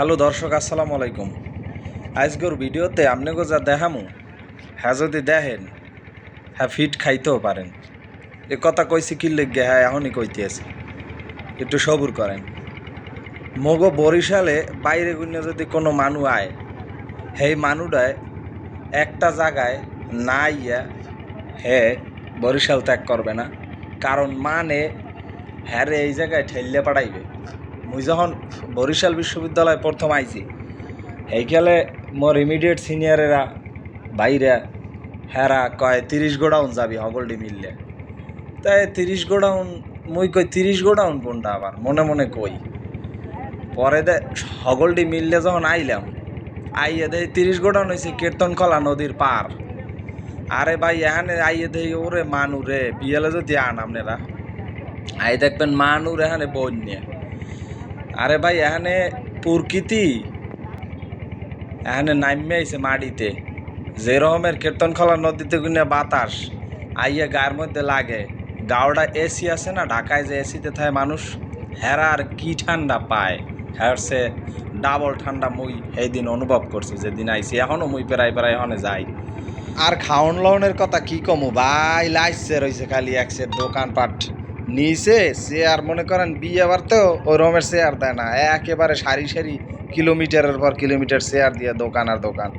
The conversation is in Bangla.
হ্যালো দর্শক, আসসালামু আলাইকুম। আজকের ভিডিওতে আপনাকে যা দেখামু হ্যাঁ যদি দেখেন হ্যাঁ ফিট খাইতেও পারেন। এ কথা কইছি কি লেগে হ্যাঁ এখনই কইতে আছে। একটু সবুর করেন। মগো বরিশালে বাইরে গুনে যদি কোনো মানু আয় সেই মানুটায় একটা জায়গায় না ইয়া হে বরিশাল ত্যাগ করবে না। কারণ মানে হ্যাঁ রে এই জায়গায় ঠেললে পাঠাইবে মুই যখন বরিশাল বিশ্ববিদ্যালয়ে প্রথম আইছি এইখানে মোর ইমিডিয়েট সিনিয়রেরা বাইরা হেরা কয়, তিরিশ গোডাউন যাবি হগলডি মিললে। তাই তিরিশ গোডাউন, মুই কই, তিরিশ গোডাউন কোনটা আবার? মনে মনে কই। পরে দে, হগলডি মিললে যখন আইলাম, আইয়ে দেই তিরিশ গোডাউন হয়েছে কীর্তনকলা নদীর পার। আরে ভাই, এখানে আইয়ে দেই, ওরে মানু রে, বিয়েলে যদি আন আপনারা আই দেখবেন মানুর এখানে বন্যে। আরে ভাই, এখানে প্রকৃতি। এখানে নামে আইছে মাটিতে। যে রকমের কীর্তনখলা নদীতে গুনে বাতাস, আইয়া গায়ের মধ্যে লাগে। গাওটা এসি আছে না, ঢাকায় যে এসিতে থাকে মানুষ, হেরা আর কি ঠান্ডা পায়। হ্যার সে ডাবল ঠান্ডা মুই সেই দিন অনুভব করছি, যেদিন আইছি। এখনও মুই পেরাই পেরাই এখানে যাই। আর খাওন লওনের কথা কি কমু? ভাই, লাইসে রয়েছে খালি এক সেট দোকানপাট। নিচে চেয়ার মনে করেন বিয়ে তো ওই রমের চেয়ার দেয় না। একেবারে সারি সারি কিলোমিটারের পর কিলোমিটার চেয়ার দিয়ে দোকান আর দোকান।